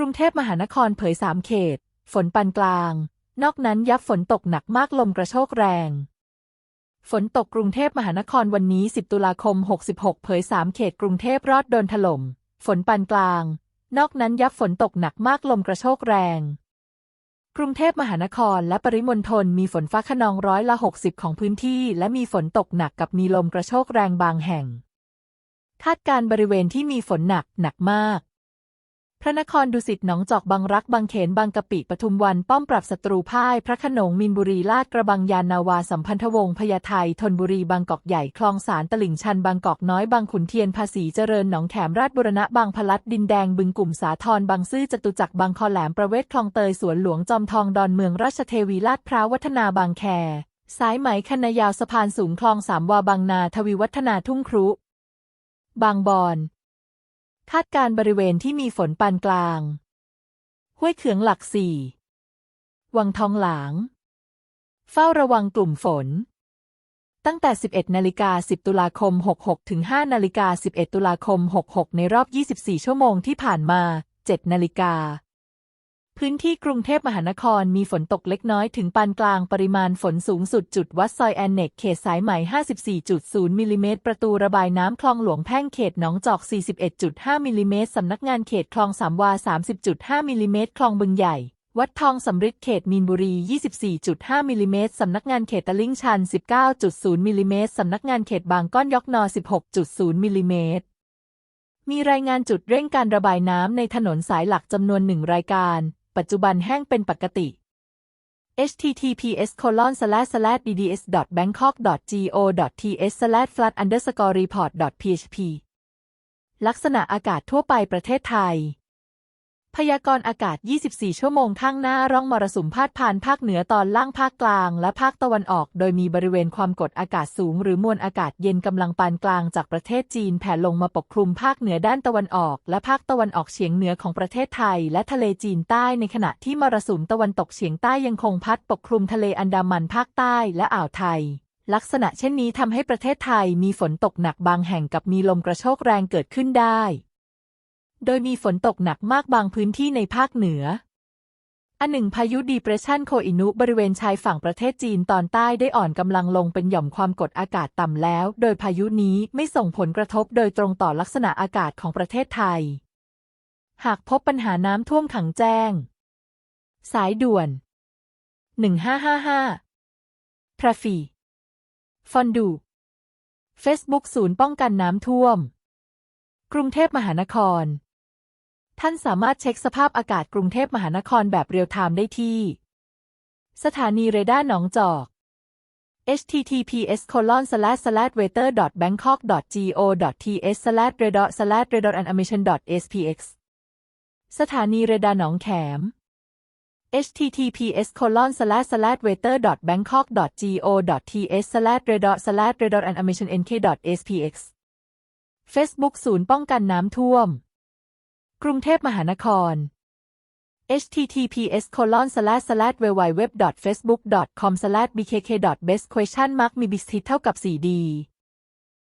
รุงเทพมหานครเผยสามเขต ฝนปานกลาง นอกนั้นยับฝนตกหนักมากลมกระโชกแรง ฝนตกกรุงเทพมหานครวันนี้ 10 ตุลาคม 66 เผยสามเขตกรุงเทพรอดโดนถล่ม ฝนปานกลาง นอกนั้นยับฝนตกหนักมากลมกระโชกแรง กรุงเทพมหานครและปริมณฑลมีฝนฟ้าขนองร้อยละ 60 ของพื้นที่ และมีฝนตกหนักกับมีลมกระโชกแรงบางแห่ง คาดการณ์บริเวณที่มีฝนหนักหนักมาก พระนครดุสิตหนองจอกบางรักบางเขนบางกะปิปทุมวันป้อมปรับศัตรูพ่าย พระขนงมินบุรีลาดกระบังยานนาวาสัมพันธวงศ์พญาไทธนบุรีบางกอกใหญ่คลองสารตลิ่งชันบางกอกน้อยบางขุนเทียนภาษีเจริญหนองแขมราชบุรณะบางพลัดดินแดงบึงกลุ่มสาทรบางซื่อจตุจักรบางคอแหลมประเวศคลองเตยสวนหลวงจอมทองดอนเมืองราชเทวีลาดพร้าววัฒนาบางแค สายไหมคันนายาวสะพานสูงคลองสามวาบางนาทวีวัฒนาทุ่งครุ บางบอน คาดการณ์บริเวณที่มีฝนปานกลาง ห้วยเขืองหลักสี่วังทองหลาง เฝ้าระวังกลุ่มฝน ตั้งแต่ 11 นาฬิกา 10 ตุลาคม 66 ถึง 5 นาฬิกา 11 ตุลาคม 66 ในรอบ 24 ชั่วโมงที่ผ่านมา 7 นาฬิกา พื้นที่กรุงเทพมหานครมีฝนตกเล็กน้อยถึงปานกลางปริมาณฝนสูงสุดจุดวัดซอยแอนเนกเขตสายไหม 54.0 มิลลิเมตรประตูระบายน้ำคลองหลวงแพ่งเขตหนองจอก 41.5 มิลลิเมตรสำนักงานเขตคลองสามวา 30.5 มิลลิเมตรคลองบึงใหญ่วัดทองสำริดเขตมีนบุรี 24.5 มิลลิเมตร สำนักงานเขตตลิ่งชัน 19.0 มิลลิเมตร สำนักงานเขตบางก้อนยอกนอ 16.0 มิลลิเมตร มีรายงานจุดเร่งการระบายน้ำในถนนสายหลักจำนวนหนึ่งรายการ ปัจจุบันแห้งเป็นปกติ https colon slash slash bds bangkok go th slash flat underscore report php ลักษณะอากาศทั่วไปประเทศไทย พยากรณ์อากาศ 24 ชั่วโมงข้างหน้าร่องมรสุมพาดผ่านภาคเหนือตอนล่างภาคกลาง และภาคตะวันออก โดยมีบริเวณความกดอากาศสูง หรือมวลอากาศเย็นกำลังปานกลางจากประเทศจีนแผ่ลงมาปกคลุมภาคเหนือด้านตะวันออก และภาคตะวันออกเฉียงเหนือของประเทศไทย และทะเลจีนใต้ในขณะที่มรสุมตะวันตกเฉียงใต้ยังคงพัดปกคลุมทะเลอันดามันภาคใต้และอ่าวไทยลักษณะเช่นนี้ทำให้ประเทศไทยมีฝนตกหนักบางแห่งกับมีลมกระโชกแรงเกิดขึ้นได้ โดยมีฝนตกหนักมากบางพื้นที่ในภาคเหนือ อันหนึ่งพายุดีเพรสชันโคอินุบริเวณชายฝั่งประเทศจีนตอนใต้ได้อ่อนกำลังลงเป็นหย่อมความกดอากาศต่ำแล้ว โดยพายุนี้ไม่ส่งผลกระทบโดยตรงต่อลักษณะอากาศของประเทศไทย หากพบปัญหาน้ำท่วมขังแจ้ง สายด่วน 1555พระฟีฟอนดู Facebook ศูนย์ป้องกันน้ำท่วม กรุงเทพมหานคร ท่านสามารถเช็คสภาพอากาศกรุงเทพมหานครแบบเรียลไทม์ได้ที่ สถานีเรดาร์หนองจอก https colon slash slash weather bangkok go th slash radar slash radar and emission spx สถานีเรดาร์หนองแขม https colon slash slash weather bangkok go th slash radar slash radar and emission nk spx Facebook ศูนย์ป้องกันน้ำท่วม กรุงเทพมหานคร https colon slash slash www facebook com slash bkk best question mark มีบิสทิเท่ากับ 4d